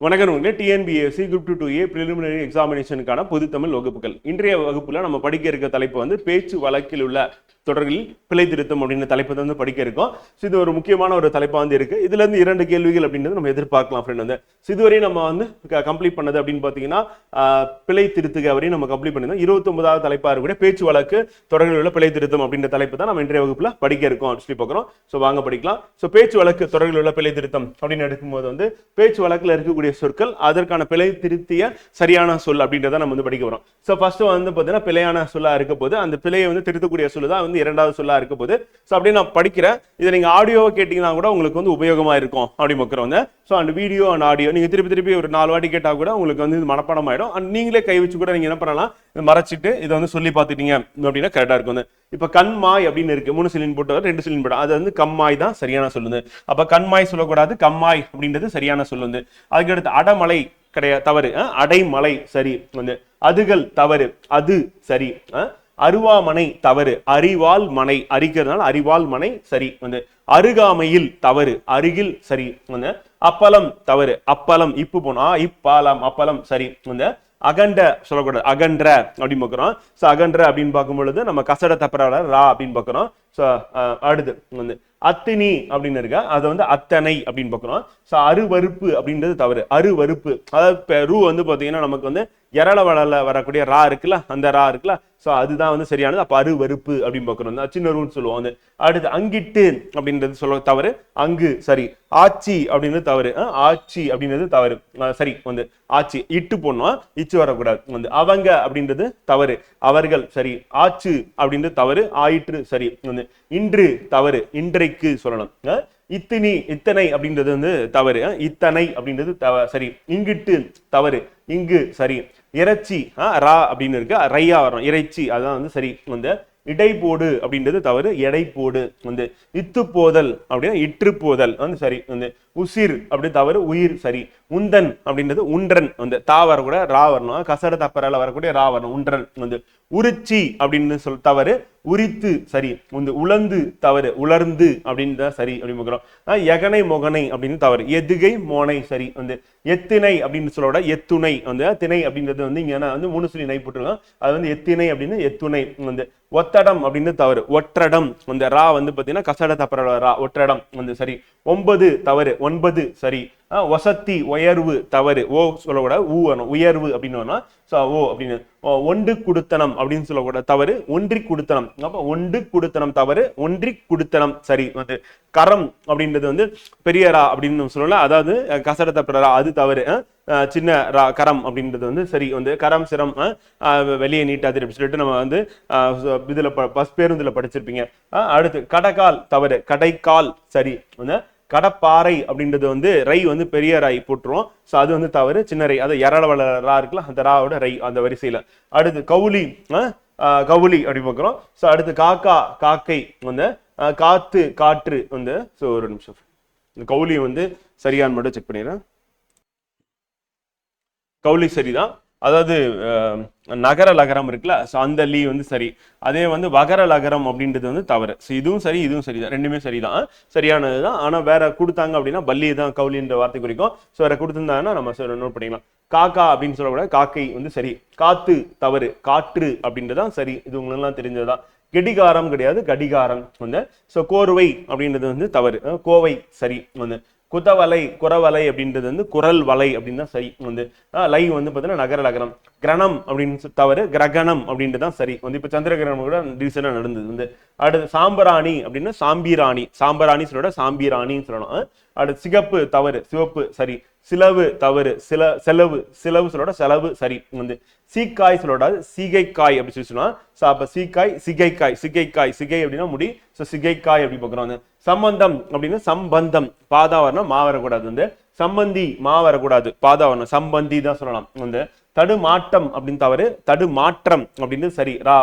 வணக்கம் உங்களே TNPSC group two two A preliminary எக்ஸாமினேஷனுக்கான பொது தமிழ் வகுப்புகள். இன்றைய வகுப்பில் நம்ம படிக்க இருக்க தலைப்பு வந்து பேச்சு வழக்கில் உள்ள தொடர்களில் பிழை திருத்தம் அப்படின்ற தலைப்பை வந்து படிக்க இருக்கோம். ஸோ இது ஒரு முக்கியமான ஒரு தலைப்பாக வந்து இருக்கு. இதுல இருந்து இரண்டு கேள்விகள் அப்படின்றது நம்ம எதிர்பார்க்கலாம் ஃப்ரெண்ட் வந்து. ஸோ இதுவரை நம்ம வந்து கம்ப்ளீட் பண்ணது அப்படின்னு பார்த்தீங்கன்னா பிழை திருத்துக வரையும் நம்ம கம்ப்ளீட் பண்ணியிருந்தோம். இருபத்தொன்பதாவது தலைப்பாக இருக்கக்கூடிய பேச்சு வழக்கு தொடர்களில் உள்ள பிழை திருத்தம் அப்படின்ற தலைப்பு தான் நம்ம இன்றைய வகுப்பில் படிக்க இருக்கோம் சொல்லி பார்க்குறோம். ஸோ வாங்க படிக்கலாம். ஸோ பேச்சு வழக்கு தொடர்களில் உள்ள பிழை திருத்தம் அப்படின்னு எடுக்கும்போது வந்து பேச்சு வழக்கில் இருக்கக்கூடிய சொற்கள் அதற்கான பிழை திருத்திய சரியான சொல் அப்படின்றத நம்ம வந்து படிக்க வரோம் ஸோ ஃபர்ஸ்ட் வந்து பார்த்தீங்கன்னா பிழையான சொல்லா இருக்க போது அந்த பிழையை வந்து திருத்தக்கூடிய சொல்லு தான் வந்து இரண்டாவது சொல்லா இருக்க போது ஸோ அப்படியே நான் படிக்கிறேன். இதை நீங்க ஆடியோவை கேட்டீங்கன்னா கூட உங்களுக்கு வந்து உபயோகமா இருக்கும் அப்படி மக்கள் வந்து so and video and audio நீங்க திருப்பி திருப்பி ஒரு நாலு வாட்டி கேட்டா கூட உங்களுக்கு வந்து இது மனப்பாடம் ஆயிடும். அண்ட் நீங்களே கை வச்சு கூட நீங்க என்ன பண்ணலாம்? மறைச்சிட்டு இதை வந்து சொல்லி பார்த்துட்டீங்க அப்படின்னா கரெக்டா இருக்கும் வந்து. இப்ப கண்மாய் அப்படின்னு இருக்கு. மூணு சிலின் போட்டு ரெண்டு சிலின் போட்டு அது வந்து கம்மாய் தான் சரியான சொல்லுது அப்ப கண்மாய் சொல்லக்கூடாது. கம்மாய் அப்படின்றது சரியான சொல்லுது அதுக்கடுத்து அடமலை கிடையாது. தவறு. அடைமலை சரி வந்து. அதுகள் தவறு. அது சரி. அஹ், அருவாமனை தவறு அறிவால் மனை அறிக்கிறதுனால அறிவால் மனை சரி வந்து அருகாமையில் தவறு அருகில் சரி வந்து அப்பலம் தவறு அப்பலம் இப்பு போனா இப்பாலம் அப்பலம் சரி வந்து அகண்ட சொல்லக்கூடாது அகன்ற அப்படின்னு பார்க்குறோம். ஸோ அகன்ற அப்படின்னு பார்க்கும் பொழுது நம்ம கசட தப்பரால ரா அப்படின்னு பார்க்குறோம். ஸோ அடுத்து வந்து அத்தினி அப்படின்னு இருக்கா? அதை வந்து அத்தனை அப்படின்னு பார்க்குறோம். ஸோ அருவருப்பு அப்படின்றது தவறு. அருவருப்பு. அதாவது இப்போ ரூ வந்து பார்த்தீங்கன்னா நமக்கு வந்து எரள வளல வரக்கூடிய ரா இருக்குல்ல? அந்த ரா இருக்குல்ல? ஸோ அதுதான் வந்து சரியானது. அப்போ அருவருப்பு அப்படின்னு பார்க்குறோம். இந்த சின்ன ரூன்னு சொல்லுவோம். வந்து அடுத்து அங்கிட்டு அப்படின்றது சொல்ல தவறு. அங்கு சரி ஆட்சி அப்படின்றது தவறு. அஹ், ஆட்சி அப்படின்றது தவறு. சரி வந்து ஆட்சி இட்டு போடணும். இச்சு வரக்கூடாது. வந்து அவங்க அப்படின்றது தவறு. அவர்கள் சரி ஆச்சு அப்படின்றது தவறு. ஆயிற்று சரி வந்து இன்று தவறு. இன்றைக்கு இத்தனைக்கு சொல்லணும். இத்தினி இத்தனை அப்படின்றது வந்து தவறு. இத்தனை அப்படின்றது தவ சரி இங்கிட்டு தவறு. இங்கு சரி. இறைச்சி அஹ், ரா அப்படின்னு இருக்கு. ரையா வரும் இறைச்சி அதான் வந்து சரி வந்து இடைப்போடு அப்படின்றது தவறு. எடை போடு வந்து இத்து போதல் அப்படின்னா இற்று போதல் வந்து சரி வந்து உசிர் அப்படி தவறு உயிர் சரி. உந்தன் அப்படின்றது உன்றன். வந்து தா வரக்கூட ரா வரணும். கசட தப்பரால வரக்கூடிய ரா வரணும். உன்றன் வந்து. உரிச்சி அப்படின்னு சொல் தவறு உரித்து சரி. வந்து உலர்ந்து தவறு உலர்ந்து அப்படின்னு தான் சரி அப்படின்னு பார்க்குறோம். எகனை மொகனை அப்படின்னு தவறு. எதுகை மோனை சரி. வந்து எத்தினை அப்படின்னு சொல்லோட எத்துணை. வந்து திணை அப்படின்றது வந்து இங்க வந்து மூணு சொல்லி நை போட்டுருக்கோம். அது வந்து எத்திணை அப்படின்னு எத்துணை. வந்து ஒத்தடம் அப்படின்னு தவறு. ஒற்றடம். அந்த ரா வந்து பாத்தீங்கன்னா கசட தப்பரோட ரா. ஒற்றடம் வந்து சரி. ஒன்பது தவறு. ஒன்பது சரி வசத்தி உயர்வு தவறு ஓ சொல்லக்கூடாது ஊ உயர்வு அப்படின்னு வரணும் ஸோ ஓ அப்படின்னு ஓ, ஒன்று குடுத்தனம் அப்படின்னு சொல்லக்கூடாது தவறு ஒன்றி குடுத்தனம். அப்போ ஒன்று குடுத்தனம் தவறு ஒன்றி குடுத்தனம் சரி வந்து கரம் அப்படின்றது வந்து பெரிய ரா அப்படின்னு சொல்லலாம் அதாவது அஹ், கசட ரா அது தவறு சின்ன ரா கரம் அப்படின்றது வந்து சரி வந்து கரம் சிரம் வெளியே நீட்டாது அப்படின்னு சொல்லிட்டு நம்ம வந்து இதில் இதுல பஸ் பேருந்துல படிச்சிருப்பீங்க. அடுத்து கடைக்கால் தவறு கடைக்கால் சரி வந்து கடப்பாறை அப்படின்றது வந்து ரை வந்து பெரிய ரை போட்டுருவோம் ஸோ அது வந்து தவறு. சின்ன ரை. அது எரளவள ரா இருக்குல்ல அந்த ராவோட ரை அந்த வரிசையில். அடுத்து கவுளி அஹ், கவுளி அப்படி பார்க்குறோம். ஸோ அடுத்து காக்கா காக்கை வந்து காத்து காற்று வந்து ஸோ ஒரு நிமிஷம். இந்த கவுளி வந்து சரியான்னு மட்டும் செக் பண்ணிடுறேன். கவுளி சரிதான். அதாவது நகர லகரம் இருக்குல்ல ஸோ அந்த லீ வந்து சரி. அதே வந்து வகர லகரம் அப்படின்றது வந்து தவறு. ஸோ இதுவும் சரி இதுவும் சரி தான். ரெண்டுமே சரிதான். சரியானது தான். ஆனால் வேற கொடுத்தாங்க அப்படின்னா பல்லி தான் கவுலின்ற வார்த்தை குறிக்கும். ஸோ வேற கொடுத்துருந்தாங்கன்னா நம்ம நோட் பண்ணிக்கலாம். காக்கா அப்படின்னு சொல்லக்கூடாது. காக்கை வந்து சரி. காத்து தவறு காற்று அப்படின்றதான் சரி. இது உங்களெல்லாம் தெரிஞ்சதுதான் கெடிகாரம் கிடையாது. கடிகாரம் வந்து ஸோ கோர்வை அப்படின்றது வந்து தவறு. கோவை சரி வந்து. குதவலை குறவலை அப்படின்றது வந்து குரல் வலை அப்படின்னு தான் சரி வந்து. லை வந்து பார்த்தீங்கன்னா நகர லகரம் கிரணம் அப்படின்னு தவறு கிரகணம் அப்படின்றது தான் சரி வந்து. இப்போ சந்திர கிரகணம் கூட ரீசெண்டாக நடந்தது வந்து. அடுத்து சாம்பராணி அப்படின்னா சாம்பிராணி. சாம்பராணி சொல்லோட சாம்பிராணின்னு சொல்லணும். அடுத்து சிகப்பு தவறு சிவப்பு சரி. சிலவு தவறு சில செலவு சிலவு சொல்லோட செலவு சரி வந்து சீக்காய் சொல்லோட சீகைக்காய் அப்படின்னு சொல்லி சொன்னா ஸோ அப்போ சீக்காய் சிகைக்காய் சிகைக்காய் சிகை அப்படின்னா முடி ஸோ சிகைக்காய் அப்படி பார்க்குறோம் வந்து. சம்பந்தம் அப்படின்னு சம்பந்தம் பாதா வரணும் மா வரக்கூடாது வந்து. சம்பந்தி மா வரக்கூடாது பாதா வரணும் சம்பந்தி தான் சொல்லலாம் வந்து. தடுமாட்டம் அப்படின்னு தவறு தடுமாற்றம் அப்படின்னு சரி ரா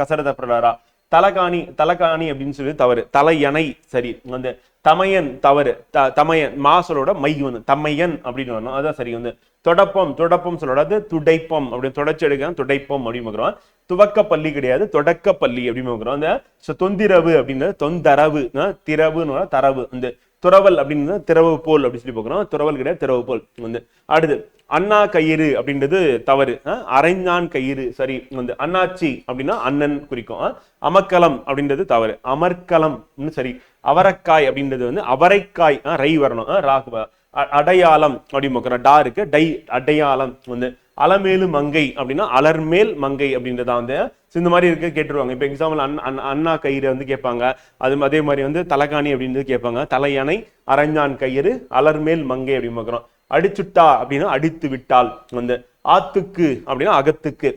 கசரத ரா. தலகாணி தலகாணி அப்படின்னு சொல்லி தவறு. தலையணை சரி வந்து தமையன் தவறு. த தமையன் மாசலோட மை வந்து தமையன் அப்படின்னு வரணும். அதான் சரி வந்து தொடப்பம் தொடப்பம் சொல்லக்கூடாது துடைப்பம் அப்படின்னு தொடச்சி எடுக்க துடைப்பம் அப்படின்னு பார்க்குறோம். துவக்க பள்ளி கிடையாது தொடக்க பள்ளி அப்படின்னு பார்க்குறோம். அந்த ஸோ தொந்திரவு அப்படின்றது தொந்தரவு திரவுன்னு தரவு. இந்த துறவல் அப்படின்னு திறவு போல் அப்படின்னு சொல்லி பார்க்குறோம். துறவல் கிடையாது திறவு போல். வந்து அடுத்து அண்ணா கயிறு அப்படின்றது தவறு. அரைஞ்சான் அரைஞான் கயிறு சரி வந்து அண்ணாச்சி அப்படின்னா அண்ணன் குறிக்கும். அமக்கலம் அப்படின்றது தவறு. அமர்க்கலம் சரி. அவரைக்காய் அப்படின்றது வந்து அவரைக்காய் ரை வரணும். ராகு அ- அடையாளம் அப்படின்னு பார்க்குறோம் டா இருக்கு டை அடையாளம் வந்து. அலமேலு மங்கை அப்படின்னா அலர்மேல் மங்கை அப்படின்றதா வந்து. இந்த மாதிரி இருக்க கேட்டுருவாங்க. இப்போ எக்ஸாம்பிள் அண் அண்ணா கயிறு வந்து கேட்பாங்க. அது அதே மாதிரி வந்து தலைகாணி அப்படின்றது கேட்பாங்க. தலையணை அரஞ்சான் கயிறு அலர்மேல் மங்கை அப்படின்னு பார்க்குறோம் அடிச்சுட்டா அப்படின்னா அடித்து விட்டால் வந்து ஆத்துக்கு அப்படின்னா அகத்துக்கு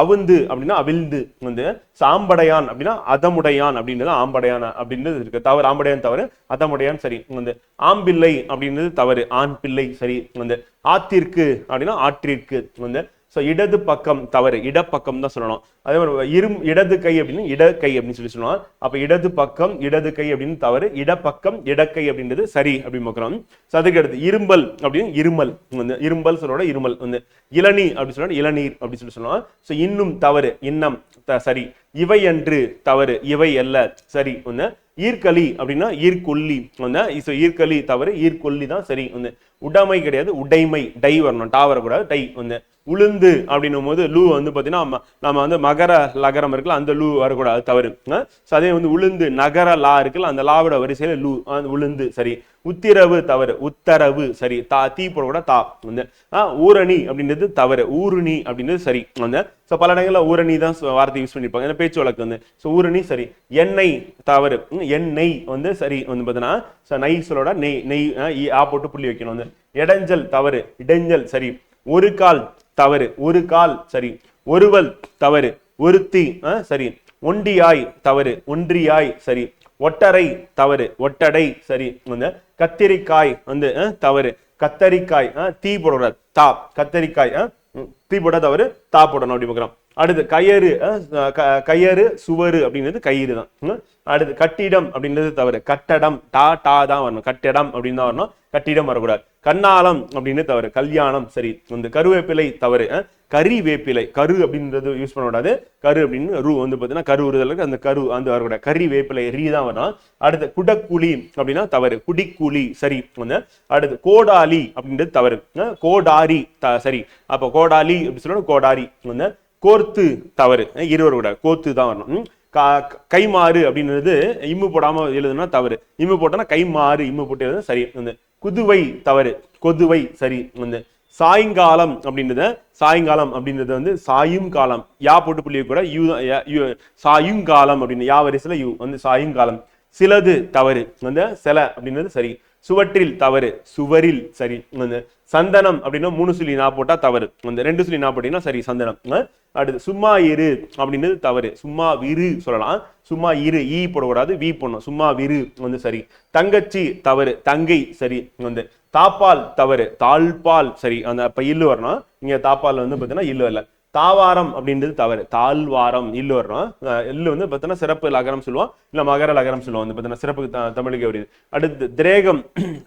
அவுந்து அப்படின்னா அவிழ்ந்து வந்து சாம்படையான் அப்படின்னா அதமுடையான் அப்படின்றது ஆம்படையான் அப்படின்றது இருக்கு. தவறு ஆம்படையான் தவறு அதமுடையான் சரி. வந்து ஆம்பிள்ளை அப்படின்றது தவறு ஆண் பிள்ளை சரி. வந்து ஆத்திற்கு அப்படின்னா ஆற்றிற்கு வந்து ஸோ இடது பக்கம் தவறு இடப்பக்கம் தான் சொல்லணும். அதே மாதிரி இரும் இடது கை அப்படின்னு இடக்கை அப்படின்னு சொல்லி சொல்லுவோம் அப்போ இடது பக்கம் இடது கை அப்படின்னு தவறு இடப்பக்கம் இடக்கை அப்படின்றது சரி அப்படின்னு பார்க்குறோம். ஸோ அதுக்கு அடுத்து இரும்பல் அப்படின்னு இருமல் வந்து இரும்பல் சொல்லோட இருமல் வந்து இளநீ அப்படின்னு சொல்ல இளநீர் அப்படின்னு சொல்லி சொல்லுவோம் ஸோ இன்னும் தவறு இன்னம் த- சரி. இவை என்று தவறு இவை அல்ல சரி ஒன்று ஈர்க்கலி அப்படின்னா ஈர்க்கொல்லி வந்து ஸோ ஈர்க்கலி தவறு ஈர்க்கொல்லி தான் சரி வந்து. உடைமை கிடையாது உடைமை டை வரணும் டா வரக்கூடாது டை வந்து. உளுந்து அப்படின்னும் போது லூ வந்து பார்த்தீங்கன்னா நம்ம வந்து மகர லகரம் இருக்குல்ல அந்த லூ வரக்கூடாது தவறு. ஸோ அதே வந்து உளுந்து நகர லா இருக்குல்ல அந்த லாவோட வரிசையில் லூ அந்த உளுந்து சரி. உத்திரவு தவறு. உத்தரவு சரி. தா தீ போடக்கூட தா வந்து. ஊரணி அப்படின்றது தவறு. ஊருணி அப்படின்றது சரி வந்து. ஸோ பல இடங்களில் ஊரணி தான் வார்த்தை யூஸ் பண்ணியிருப்பாங்க ஏன்னா பேச்சு வழக்கு வந்து. ஸோ ஊரணி சரி. எண்ணெய் தவறு. எண்ணெய் வந்து சரி வந்து பார்த்தீங்கன்னா ஸோ நெய் சொல்லோட நெய் நெய் ஆ, ஆ போட்டு புள்ளி வைக்கணும் வந்து. இடைஞ்சல் தவறு. இடைஞ்சல் சரி. ஒரு கால் தவறு. ஒரு கால் சரி. ஒருவல் தவறு. ஒருத்தி ஆ, சரி. ஒண்டியாய் தவறு. ஒன்றியாய் சரி. ஒட்டரை தவறு. ஒட்டடை சரி. வந்து கத்திரிக்காய் வந்து தவறு. கத்தரிக்காய் தீ போடக்கூடாது தா. கத்தரிக்காய் ம், தீ போட தவறு தா போடணும் அப்படி பார்க்கலாம் அடுத்து கயறு க- கயறு சுவரு அப்படின்றது கயிறு தான். ம். அடுத்து கட்டிடம் அப்படின்றது தவறு. கட்டடம் டா டா தான் வரணும். கட்டிடம் அப்படின்னு தான் வரணும். கட்டிடம் வரக்கூடாது. கண்ணாலம் அப்படின்னு தவறு கல்யாணம் சரி வந்து கருவேப்பிலை தவறு கறி வேப்பிலை கரு அப்படின்றது யூஸ் பண்ணக்கூடாது கரு அப்படின்னு ரூ வந்து பார்த்தீங்கன்னா கரு உறுதலுக்கு அந்த கரு அந்த வரக்கூடாது கறி வேப்பிலை ரீ தான் வரும். அடுத்து குடக்குழி அப்படின்னா தவறு. குடிக்குழி சரி வந்து அடுத்து கோடாலி அப்படின்றது தவறு. கோடாரி த சரி அப்போ கோடாலி அப்படின்னு சொல்லணும். கோடாரி வந்து கோர்த்து தவறு. இருவர் கூட கோர்த்து தான் வரணும். கா- கைமாறு அப்படின்றது இம்மு போடாம எழுதுனா தவறு. இம்மு போட்டோன்னா கைமாறு இம்மு போட்டு எழுதுனா சரி. வந்து குதுவை தவறு கொதுவை சரி. வந்து சாயங்காலம் அப்படின்றத சாயங்காலம் அப்படின்றது வந்து சாயும் காலம். யா போட்டு புள்ளிய கூட யூ தான் யா- யூ- சாயுங்காலம் அப்படின்னு யா வரிசையில் யூ வந்து சாயுங்காலம் சிலது தவறு. வந்து சில அப்படின்றது சரி. சுவற்றில் தவறு சுவரில் சரி. வந்து சந்தனம் அப்படின்னா மூணு சுழி நான் போட்டா தவறு. அந்த ரெண்டு சுழி நான் போட்டீங்கன்னா சரி சந்தனம். அடுத்து சும்மா இரு அப்படின்றது தவறு. சும்மா விரு சொல்லலாம். சும்மா இரு ஈ போடக்கூடாது வி போடணும். சும்மா விரு வந்து சரி. தங்கச்சி தவறு தங்கை சரி வந்து. தாப்பால் தவறு தாழ்பால் சரி. அந்த அப்ப இல்லு வரணும். இங்க தாப்பால் வந்து பார்த்தீங்கன்னா இல்லு வரல. தாவாரம் அப்படின்றது தவறு. தாழ்வாரம் இல்லு வரணும். இல்லு வந்து பார்த்தோன்னா சிறப்பு லகரம் சொல்லுவோம். இல்ல மகர லகரம் சொல்லுவோம். வந்து பார்த்தீங்கன்னா சிறப்பு த- தமிழுக்கு வருது அடுத்து திரேகம்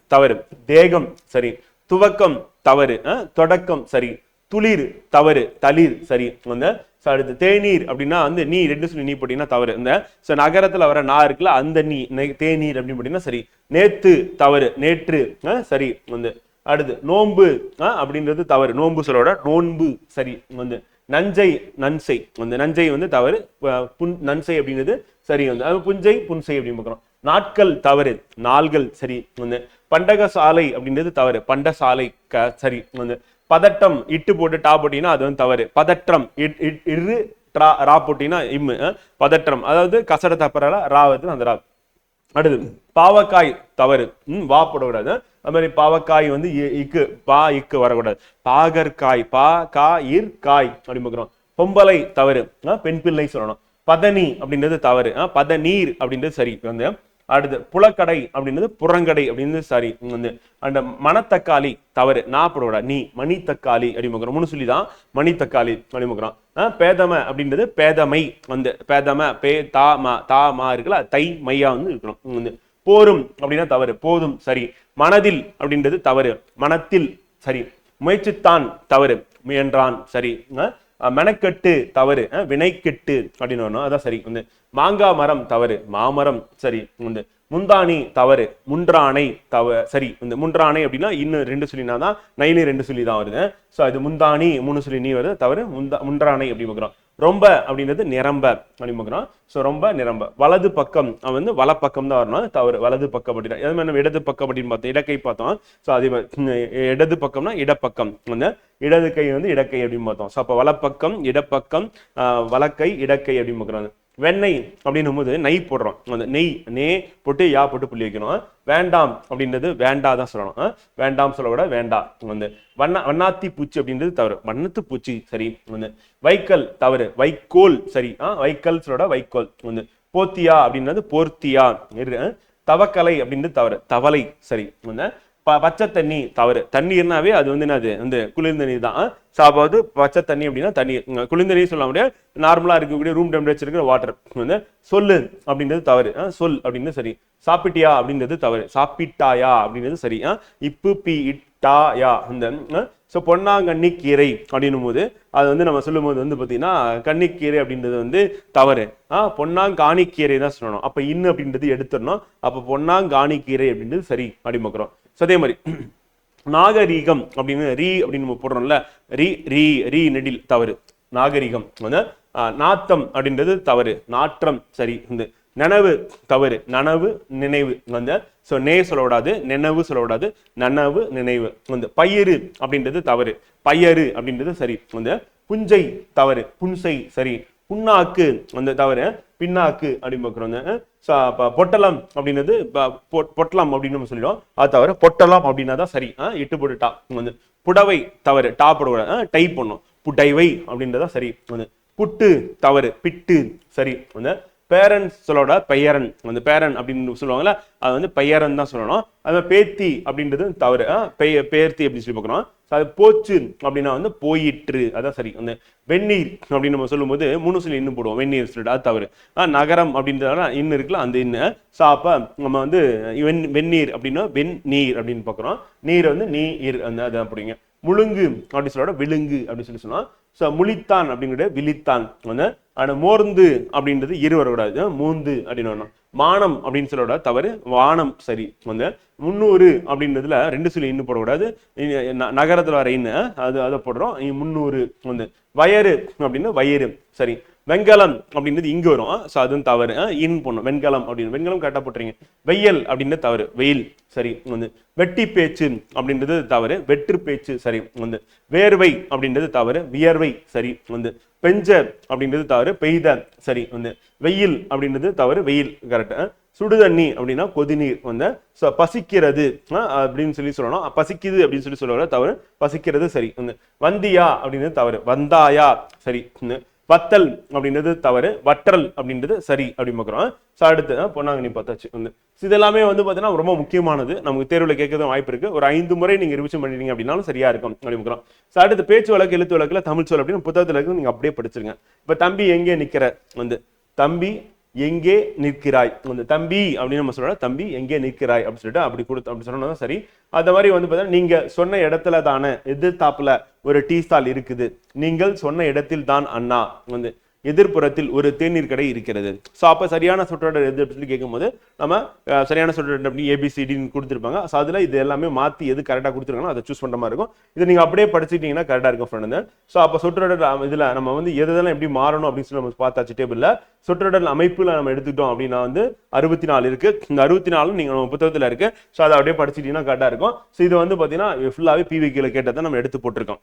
தவறு. தேகம் சரி. துவக்கம் தவறு தொடக்கம் சரி. துளிர் தவறு தளிர் சரி. அந்த அடுத்து தேநீர் அப்படின்னா வந்து நீ ரெண்டு சொல்லி நீ போட்டீங்கன்னா தவறு. இந்த ஸோ நகரத்துல வர நா இருக்குல்ல அந்த நீ நெ- தேநீர் அப்படின்னு போட்டீங்கன்னா சரி. நேத்து தவறு நேற்று சரி. வந்து அடுத்து நோன்பு அப்படின்றது தவறு. நோன்பு சொல்லோட நோன்பு சரி. வந்து நஞ்சை நன்சை. வந்து நஞ்சை வந்து தவறு புன் நன்சை அப்படிங்கிறது சரி. வந்து அது புஞ்சை புன்சை அப்படின்னு பார்க்குறோம் நாட்கள் தவறு நாள்கள் சரி. வந்து பண்டகசாலை அப்படின்றது தவறு. பண்டசாலை க சரி வந்து பதட்டம் இட்டு போட்டு டா போட்டீங்கன்னா அது வந்து தவறு. பதற்றம் இட்- இட்- இரு ட்ரா ரா போட்டீங்கன்னா இம்மு பதற்றம். அதாவது கசட தப்பரால ரா வந்து அந்த ரா. அடுத்து பாவக்காய் தவறு. ம் வா போடக்கூடாது. அது மாதிரி பாவக்காய் வந்து இ- இக்கு பா இக்கு வரக்கூடாது. பாகற்காய் பா கா இர் காய் அப்படின்னு பார்க்குறோம். பொம்பளை தவறு. பெண் பிள்ளை சொல்லணும். பதனி அப்படின்றது தவறு. அஹ் பதநீர் அப்படின்றது சரி வந்து அடுத்து புலக்கடை அப்படின்றது புறங்கடை அப்படின்றது சரி வந்து அந்த மணத்தக்காளி தவறு. நான் நீ மணித்தக்காளி அப்படி பார்க்குறோம். மூணு சொல்லி தான் மணித்தக்காளி அப்படி பார்க்குறோம். பேதமை பேதம அப்படின்றது பேதமை வந்து பேதம பே தா மா தா மா இருக்குல்ல தை மையா வந்து இருக்கணும் வந்து போரும் அப்படின்னா தவறு. போதும் சரி. மனதில் அப்படின்றது தவறு. மனத்தில் சரி. முயற்சித்தான் தவறு. முயன்றான் சரி. மெனக்கெட்டு தவறு வினைக்கெட்டு அப்படின்னு வரணும். அதான் சரி. வந்து மாங்காய் மரம் தவறு மாமரம் சரி. வந்து முந்தாணி தவறு முன்றானை தவ சரி. இந்த முன்றானை அப்படின்னா இன்னும் ரெண்டு சொல்லினா தான் நைனு ரெண்டு சொல்லி தான் வருது. ஸோ அது முந்தாணி மூணு சொல்லி நீ வருது தவறு முந்தா முன்றானை அப்படி பார்க்குறோம். ரொம்ப அப்படின்றது நிரம்ப அப்படின்னு பார்க்குறோம் ஸோ ரொம்ப நிரம்ப. வலது பக்கம் அவன் வந்து வலப்பக்கம் தான் வரணும். தவறு வலது பக்கம் அப்படின்னா எது மாதிரி நம்ம இடது பக்கம் அப்படின்னு பார்த்தோம். இடக்கை பார்த்தோம். ஸோ அதே மாதிரி இடது பக்கம்னா இடப்பக்கம். அந்த இடது கை வந்து இடக்கை அப்படின்னு பார்த்தோம். ஸோ அப்போ வலப்பக்கம் இடப்பக்கம் வலக்கை இடக்கை அப்படின்னு பார்க்குறாங்க வெண்ணெய் அப்படின்னும் போது நெய் போடுறோம். அந்த நெய் நே போட்டு யா போட்டு புள்ளி வைக்கணும். வேண்டாம் அப்படின்றது வேண்டா தான் சொல்லணும். ஆ? வேண்டாம் சொல்ல விட வேண்டாம். வந்து வண்ணா வண்ணாத்தி பூச்சி அப்படின்றது தவறு. வண்ணத்து பூச்சி சரி. வந்து வைக்கல் தவறு. வைக்கோல் சரி. ஆ வைக்கல் சொல்ல விட வைக்கோல். வந்து போத்தியா அப்படின்றது போர்த்தியா. தவக்கலை அப்படின்றது தவறு. தவளை சரி. வந்து பச்சை தண்ணி தவறு. தண்ணீர்னாவே அது வந்து என்னது? வந்து குளிர்ந்த நீர் தான். ஸோ அப்போ வந்து பச்சை தண்ணி அப்படின்னா தண்ணீர் குளிர்ந்த நீர் சொல்ல முடியாது. நார்மலாக இருக்கக்கூடிய ரூம் டெம்பரேச்சர் இருக்கிற வாட்டர் வந்து சொல்லு அப்படின்றது தவறு. ஆ, சொல் அப்படின்றது சரி. சாப்பிட்டியா அப்படின்றது தவறு. சாப்பிட்டாயா அப்படின்றது சரி. ஆ, இப்பு பி இட்டாயா. இந்த ஸோ பொன்னாங்கண்ணி கீரை அப்படின்னும் போது அது வந்து நம்ம சொல்லும்போது வந்து பார்த்தீங்கன்னா கன்னிக்கீரை அப்படின்றது வந்து தவறு. ஆ பொன்னாங்காணிக்கீரை தான் சொல்லணும். அப்போ இன்னு அப்படின்றது எடுத்துடணும். அப்போ பொன்னாங்காணிக்கீரை அப்படின்றது சரி. அப்படி பார்க்குறோம் ஸோ அதே மாதிரி நாகரீகம் அப்படின்னு ரீ அப்படின்னு நம்ம போடுறோம்ல ரீ ரீ ரீ நெடில் தவறு. நாகரிகம் வந்து நாத்தம் அப்படின்றது தவறு. நாற்றம் சரி இந்த நனவு தவறு. நனவு நினைவு வந்து ஸோ நே சொல்லக்கூடாது நினைவு சொல்லக்கூடாது நனவு நினைவு. வந்து பயிறு அப்படின்றது தவறு. பயறு அப்படின்றது சரி வந்து புஞ்சை தவறு. புன்சை சரி புண்ணாக்கு அந்த தவறு பின்னாக்கு அப்படின்னு பார்க்குறோம் பொட்டலம் அப்படின்றது பொ- பொட்டலம் அப்படின்னு நம்ம சொல்லிடுவோம். அது தவிர பொட்டலம் அப்படின்னா தான் சரி. ஆ, இட்டு டா வந்து புடவை தவறு டா போடக்கூடாது. டைப் பண்ணும் புடைவை அப்படின்றதா சரி. வந்து புட்டு தவறு பிட்டு சரி. வந்து பேரண்ட்ஸோட பெயரன். அந்த பேரன் அப்படின்னு சொல்லுவாங்கல்ல அது வந்து பெயரன் தான் சொல்லணும். அது பேத்தி அப்படின்றது தவறு. ஆ, பெய பேர்த்தி அப்படின்னு சொல்லி பார்க்குறோம் அது போச்சு அப்படின்னா வந்து போயிற்று. அதான் சரி. அந்த வெந்நீர் அப்படின்னு நம்ம சொல்லும்போது மூணு சொல்லி இன்னும் போடுவோம். வெந்நீர் சொல்லிட்டு அது தவறு. ஆனால் நகரம் அப்படின்றதால இன்னும் இருக்குல்ல அந்த இன்னு. சாப்ப நம்ம வந்து வெண் வெந்நீர் அப்படின்னா வெந்நீர் அப்படின்னு பார்க்குறோம். நீர் வந்து நீர் அந்த அதான் பிடிங்க முழுங்கு அப்படின்னு சொல்லோட விழுங்கு அப்படின்னு சொல்லி சொன்னால் ஸோ முழித்தான் அப்படிங்கிறது விழித்தான். வந்து ஆனால் மோர்ந்து அப்படின்றது இரு வரக்கூடாது மூந்து அப்படின்னு வரணும். மானம் அப்படின்னு சொல்லக்கூடாது தவறு. வானம் சரி. வந்து முந்நூறு அப்படின்றதுல ரெண்டு சொல்லி இன்னும் போடக்கூடாது நகரத்தில் ந- வர இன்னு அது அதை போடுறோம். முந்நூறு வந்து வயறு அப்படின்னு வயிறு. சரி. வெண்கலம் அப்படின்றது இங்க வரும். ஸோ அதுவும் தவறு. இன் போடணும். வெண்கலம் அப்படின்னு. வெண்கலம் கரெக்டாக போட்டுறீங்க வெயில் அப்படின்றது தவறு. வெயில். சரி வந்து வெட்டி பேச்சு அப்படின்றது தவறு. வெற்று பேச்சு சரி வந்து வேர்வை அப்படின்றது தவறு. வியர்வை சரி வந்து பெஞ்ச அப்படின்றது தவறு. பெய்த சரி வந்து வெயில் அப்படின்றது தவறு. வெயில் கரெக்டாக சுடுதண்ணி அப்படின்னா கொதிநீர் வந்து ஸோ பசிக்கிறது அப்படின்னு சொல்லி சொல்லணும். பசிக்குது அப்படின்னு சொல்லி சொல்லுவாங்க தவறு. பசிக்கிறது சரி வந்து வந்தியா அப்படின்றது தவறு. வந்தாயா சரி வத்தல் அப்படின்றது தவறு வற்றல் அப்படின்றது சரி அப்படின்னு பார்க்குறோம். ஸோ அடுத்து பொன்னாங்கண்ணி பார்த்தாச்சு. வந்து இதெல்லாமே வந்து பார்த்தீங்கன்னா ரொம்ப முக்கியமானது. நமக்கு தேர்வில் கேட்கறது வாய்ப்பு இருக்கு. ஒரு ஐந்து முறை நீங்க ரிவிஷன் பண்ணிட்டீங்க அப்படின்னாலும் சரியா இருக்கும் அப்படின்னு பார்க்குறோம். ஸோ அடுத்து பேச்சு வழக்கு எழுத்து வழக்கில் தமிழ் சொல் அப்படின்னு புத்தகத்தில் இருக்கு. நீங்க அப்படியே படிச்சிருங்க. இப்போ தம்பி எங்கே நிற்கிற வந்து தம்பி எங்கே நிற்கிறாய்? அந்த தம்பி அப்படின்னு நம்ம சொல்றோம் தம்பி எங்கே நிற்கிறாய் அப்படின்னு சொல்லிட்டு அப்படி கொடுத்து அப்படி சொன்னா தான் சரி. அந்த மாதிரி வந்து பார்த்தீங்கன்னா நீங்க சொன்ன இடத்துல தானே எதிர்த்தாப்புல ஒரு டீ ஸ்டால் இருக்குது. நீங்கள் சொன்ன இடத்தில் தான் அண்ணா. வந்து எதிர்ப்புறத்தில் ஒரு தேநீர் கடை இருக்கிறது. ஸோ அப்போ சரியான சொற்றொடர் எது அப்படின்னு சொல்லி கேட்கும்போது நம்ம சரியான சொற்றொடர் அப்படி ஏபிசிடின்னு கொடுத்துருப்பாங்க. ஸோ அதில் இது எல்லாமே மாற்றி எது கரெக்டாக கொடுத்துருக்காங்களோ அதை சூஸ் பண்ணுற மாதிரி இருக்கும். இது நீங்கள் அப்படியே படிச்சுட்டிங்கன்னா கரெக்டாக இருக்கும் ஃப்ரெண்ட் ஸோ அப்போ சொற்றொடர் இதில் நம்ம வந்து எதெல்லாம் எப்படி மாறணும் அப்படின்னு சொல்லி நம்ம பார்த்தாச்சு டேபிளில் சொற்றொடர் அமைப்பில் நம்ம எடுத்துக்கிட்டோம் அப்படின்னா வந்து அறுபத்தி நாலு இருக்கு. இந்த அறுபத்தி நாலும் நீங்கள் நம்ம புத்தகத்தில் இருக்கு. ஸோ அதை அப்படியே படிச்சிட்டீங்கன்னா கரெக்டாக இருக்கும். ஸோ இது வந்து பார்த்தீங்கன்னா ஃபுல்லாகவே பிவிக்கியில் கேட்டதை நம்ம எடுத்து போட்டிருக்கோம்.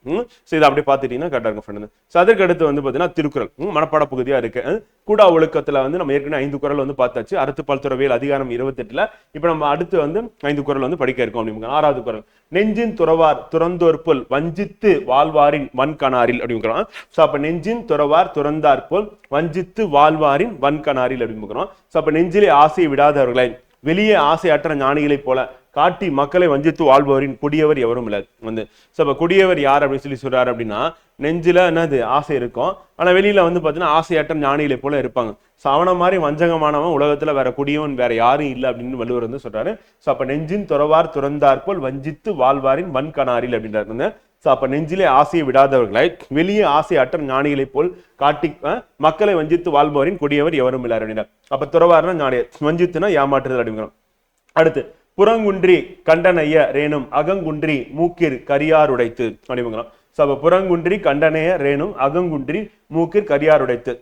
ஸோ இதை அப்படியே பார்த்துட்டிங்கன்னா கரெக்டாக இருக்கும் ஃப்ரெண்ட் ஸோ அதற்கு அடுத்து வந்து பார்த்தீங்கன்னா திருக்குறள். ம், மனப்பாட பகுதியா இருக்கு கூடா ஒழுக்கத்துல வந்து நம்ம ஏற்கனவே ஐந்து குரல் வந்து பார்த்தாச்சு. அறுத்து பல்துறவியல் அதிகாரம் இருபத்தெட்டுல. இப்போ நம்ம அடுத்து வந்து ஐந்து குறள் வந்து படிக்க இருக்கோம் அப்படிங்க ஆறாவது குறள் நெஞ்சின் துறவார் துறந்தோர் போல் வஞ்சித்து வாழ்வாரின் வன்கணாரில் அப்படிங்கிறோம். ஸோ அப்போ நெஞ்சின் துறவார் துறந்தார் போல் வஞ்சித்து வாழ்வாரின் வன்கணாரில் அப்படிங்கிறோம். ஸோ அப்போ நெஞ்சிலே ஆசையை விடாதவர்களை. வெளியே ஆசையற்ற ஞானிகளைப் போல காட்டி மக்களை வஞ்சித்து வாழ்பவரின் கொடியவர் எவரும் இல்லை. வந்து ஸோ அப்போ கொடியவர் யார் அப்படின்னு சொல்லி சொல்றாரு அப்படின்னா நெஞ்சில் என்னது ஆசை இருக்கும். ஆனால் வெளியில் வந்து பார்த்தீங்கன்னா ஆசையாட்டம் ஞானிகளை போல இருப்பாங்க. ஸோ அவனை மாதிரி வஞ்சகமானவன் உலகத்தில் வேற கொடியவன் வேற யாரும் இல்லை அப்படின்னு வள்ளுவர் வந்து சொல்றாரு. ஸோ அப்போ நெஞ்சின் துறவார் துறந்தார் போல் வஞ்சித்து வாழ்வாரின் வன்கணாரில் அப்படின்றாரு. ஸோ அப்போ நெஞ்சிலே ஆசையை விடாதவர்களை வெளியே ஆசை அற்ற ஞானிகளைப் போல் காட்டி மக்களை வஞ்சித்து வாழ்பவரின் கொடியவர் எவரும் இல்லை அப்படின்னா அப்போ துறவாருன்னா ஞானியர் வஞ்சித்துனா ஏமாற்றுதல் அப்படிங்கிறோம். அடுத்து புறங்குன்றி கண்டனைய ரேணும் அகங்குன்றி மூக்கிற் கரியார் உடைத்து அப்படிங்கிறோம் ஸோ புறங்குன்றி கண்டனைய ரேணும் அகங்குன்றி மூக்கிற் கரியார் உடைத்து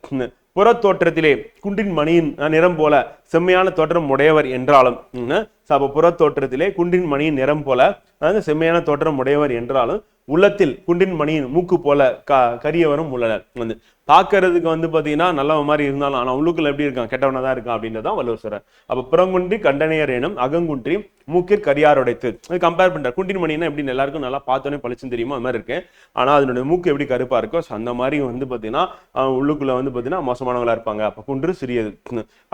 புறத்தோற்றத்திலே குன்றின் மணியின் நிறம் போல செம்மையான தோற்றம் உடையவர் என்றாலும் ம், ஸோ அப்ப புறத்தோற்றத்திலே குன்றின் மணியின் நிறம் போல அதாவது செம்மையான தோற்றம் உடையவர் என்றாலும் உள்ளத்தில் குன்றின் மணியின் மூக்கு போல க கரியவரும் உள்ளனர். வந்து பார்க்கறதுக்கு வந்து பார்த்தீங்கன்னா நல்லவன் மாதிரி இருந்தாலும் ஆனால் உள்ளுக்குள்ள எப்படி இருக்கான்? கெட்டவனாக தான் இருக்கான் அப்படின்றதான் வள்ளுவர் சொல்கிறார் அப்போ புறங்குன்றி கண்டனையர் எனும் அகங்குன்றி மூக்கிற் கரியார் உடைத்து. அது கம்பேர் பண்ணுறாரு குண்டின் மணினா எப்படி எல்லாருக்கும் நல்லா பார்த்தோன்னே பளிச்சுன்னு தெரியுமா அது மாதிரி இருக்கு. ஆனால் அதனுடைய மூக்கு எப்படி கருப்பாக இருக்கோ ஸோ அந்த மாதிரி வந்து பார்த்தீங்கன்னா உள்ளுக்குள்ளே உள்ளுக்குள்ள வந்து பார்த்தீங்கன்னா மோசமானவங்களா இருப்பாங்க. அப்போ குன்று சிறியது.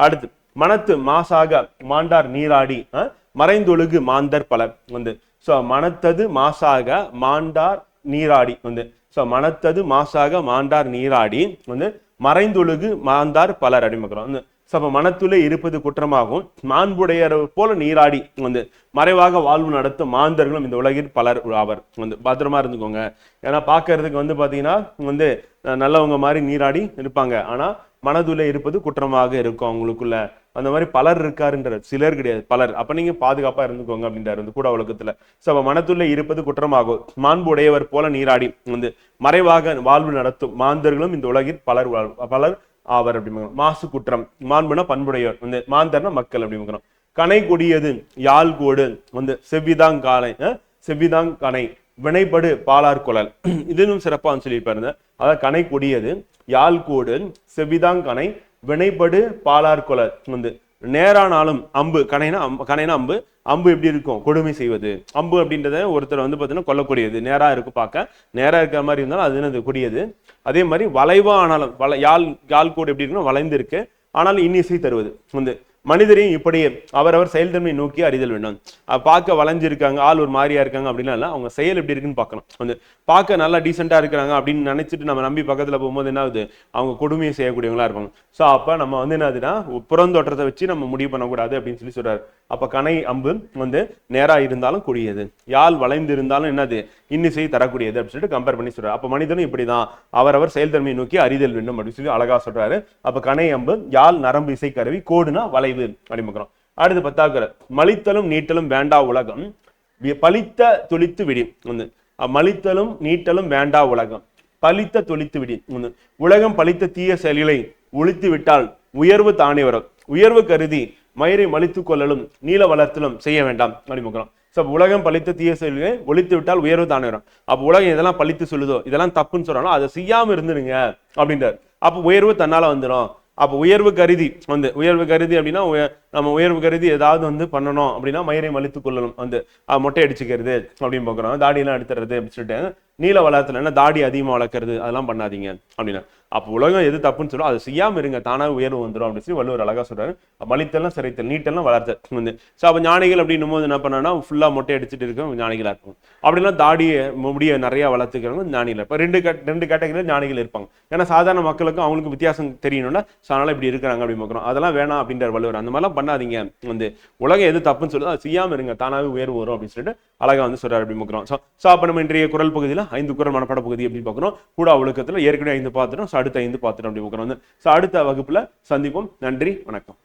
அடுத்து மனத்து மாசாக மாண்டார் நீராடி மறைந்தொழுகு மாந்தர் பல வந்து. ஸோ மனத்தது மாசாக மாண்டார் நீராடி வந்து. ஸோ மனத்தது மாசாக மாண்டார் நீராடி வந்து மறைந்தொழுகு மாந்தார் பலர் அடிமக்கிறோம் வந்து ஸோ அப்போ மனத்துள்ளே இருப்பது குற்றமாகும். மாண்புடையர் போல நீராடி வந்து மறைவாக வாழ்வு நடத்தும் மாந்தர்களும் இந்த உலகில் பலர் ஆவர். வந்து பத்திரமா இருந்துக்கோங்க. ஏன்னா பார்க்கறதுக்கு வந்து பார்த்தீங்கன்னா வந்து நல்லவங்க மாதிரி நீராடி இருப்பாங்க. ஆனால் மனதுல இருப்பது குற்றமாக இருக்கும் அவங்களுக்குள்ள. அந்த மாதிரி பலர் இருக்காருன்ற சிலர் கிடையாது பலர். அப்ப நீங்க பாதுகாப்பா இருந்துக்கோங்க அப்படின்றாரு வந்து கூட உலகத்துல. சோ அப்ப மனத்துள்ள இருப்பது குற்றமாகும். மாண்பு உடையவர் போல நீராடி வந்து மறைவாக வாழ்வு நடத்தும் மாந்தர்களும் இந்த உலகில் பலர் வாழ்- பலர் ஆவர் அப்படிங்கிறோம் மாசு குற்றம். மாண்புனா பண்புடையவர். வந்து மாந்தர்னா மக்கள் அப்படிங்கிறோம் கனை கொடியது யாழ் கோடு வந்து செவ்விதாங்காலை செவ்விதாங் செவ்விதாங்கனை வினைப்படு பாலார் குழல். இதுன்னு சிறப்பாக சொல்லியிருப்பாரு அதாவது கனை கொடியது யாழ் கோடு செவ்விதாங்கனை வினைப்படு பாலார் குழல் வந்து நேரானாலும் அம்பு கனைனா அம்பு கனைனா அம்பு அம்பு எப்படி இருக்கும்? கொடுமை செய்வது. அம்பு அப்படின்றத ஒருத்தர் வந்து பார்த்தீங்கன்னா கொல்லக்கூடியது. நேராக இருக்கும் பார்க்க. நேராக இருக்கிற மாதிரி இருந்தாலும் அது என்னது? கொடியது. அதே மாதிரி வளைவா ஆனாலும் வள யாழ் யாழ் கோடு எப்படி இருக்குன்னா வளைந்து இருக்கு ஆனால் இன்னிசை தருவது. வந்து மனிதரையும் இப்படியே அவரவர் செயல்தன்மை நோக்கி அறிதல் வேண்டும். பார்க்க வளைஞ்சிருக்காங்க ஆள் ஒரு மாதிரியா இருக்காங்க அப்படின்னா அவங்க செயல் எப்படி இருக்குன்னு பார்க்கணும். வந்து பார்க்க நல்லா டீசெண்டா இருக்கிறாங்க அப்படின்னு நினைச்சிட்டு நம்ம நம்பி பக்கத்துல போகும்போது என்ன ஆகுது? அவங்க கொடுமையை செய்யக்கூடியவங்களா இருப்பாங்க. ஸோ அப்ப நம்ம வந்து என்ன ஆகுதுன்னா புறந்தோற்றத்தை வச்சு நம்ம முடிவு பண்ணக்கூடாது அப்படின்னு சொல்லி சொல்றாரு. அப்ப கனை அம்பு வந்து நேரா இருந்தாலும் கூடியது. யாழ் வளைந்து இருந்தாலும் என்னது? இன்னிசை தரக்கூடியது அப்படின்னு சொல்லிட்டு கம்பேர் பண்ணி சொல்றாரு. அப்ப மனிதனும் இப்படிதான். அவரவர் செயல்தன்மையை நோக்கி அறிதல் வேண்டும் அப்படின்னு சொல்லி அழகா சொல்றாரு. அப்ப கனை அம்பு யாழ் நரம்பு இசை கருவி கோடுனா வளைவு. அறிவு அப்படிங்கிறோம் அடுத்து பத்தாக்குற. மலித்தலும் நீட்டலும் வேண்டா உலகம். பலித்த துளித்து விடி. வந்து மலித்தலும் நீட்டலும் வேண்டா உலகம். பலித்த துளித்து விடி. ஒன்று உலகம் பலித்த தீய செயல்களை ஒழித்து விட்டால் உயர்வு தானே வரும். உயர்வு கருதி மயிரை மலித்துக் கொள்ளலும் நீல வளர்த்தலும் செய்ய வேண்டாம் அப்படிங்கிறோம் ஸோ உலகம் பழித்த தீய செயல்களை ஒழித்து விட்டால் உயர்வு தானே வரும். அப்போ உலகம் இதெல்லாம் பழித்து சொல்லுதோ இதெல்லாம் தப்புன்னு சொல்றாலும் அதை செய்யாமல் இருந்துருங்க அப்படின்றார். அப்போ உயர்வு தன்னால் வந்துடும் அப்போ உயர்வு கருதி வந்து உயர்வு கருதி அப்படின்னா நம்ம உயர்வு கருதி ஏதாவது வந்து பண்ணணும் அப்படின்னா மயிரை மலித்து கொள்ளணும். வந்து மொட்டை அடிச்சுக்கிறது அப்படின்னு பார்க்குறோம். தாடியெல்லாம் எடுத்துறது அப்படின்னு சொல்லிட்டு நீல வளர்த்துலன்னா தாடி அதிகமாக வளர்க்கறது அதெல்லாம் பண்ணாதீங்க அப்படின்னா. அப்போ உலகம் எது தப்புன்னு சொல்லும் அதை செய்யாமல் இருங்க தானாக உயர்வு வந்துடும் அப்படின்னு சொல்லி வள்ளுவர் அழகாக சொல்கிறாரு மலித்தெல்லாம் சிறைத்தல் நீட்டெல்லாம் வளர்த்தல் வந்து. ஸோ அப்போ ஞானிகள் அப்படின்னும் போது என்ன பண்ணனா ஃபுல்லாக மொட்டை அடிச்சுட்டு இருக்க ஞானிகளாக இருக்கும் அப்படிலாம் தாடியை முடிய நிறைய வளர்த்துக்கிறவங்க ஞானிகள். இப்போ ரெண்டு கட் ரெண்டு கேட்டகரியில் ஞானிகள் இருப்பாங்க. ஏன்னா சாதாரண மக்களுக்கும் அவங்களுக்கு வித்தியாசம் தெரியணும்னா ஸோ இப்படி இருக்கிறாங்க அப்படின்னு பார்க்குறோம். அதெல்லாம் வேணாம் அப்படின்ற வள்ளுவர். அந்த மாதிரிலாம் பண்ணாதீங்க. வந்து உலகம் எது தப்புன்னு சொல்லுது அதை செய்யாம இருங்க. தானாகவே உயர்வு வரும் அப்படின்னு சொல்லிட்டு அழகா வந்து சொல்கிறார் அப்படின்னு பார்க்குறோம். ஸோ ஸோ அப்போ நம்ம இன்றைய குரல் பகுதியில் ஐந்து குரல் மனப்பாட பகுதி அப்படின்னு பார்க்குறோம். கூட ஒழுக்கத்தில் ஏற்கனவே ஐந்து பார்த்துட்டோம். ஸோ அடுத்த ஐந்து பார்த்துட்டோம் அப்படி பார்க்குறோம். ஸோ அடுத்த வகுப்புல சந்திப்போம். நன்றி. வணக்கம்.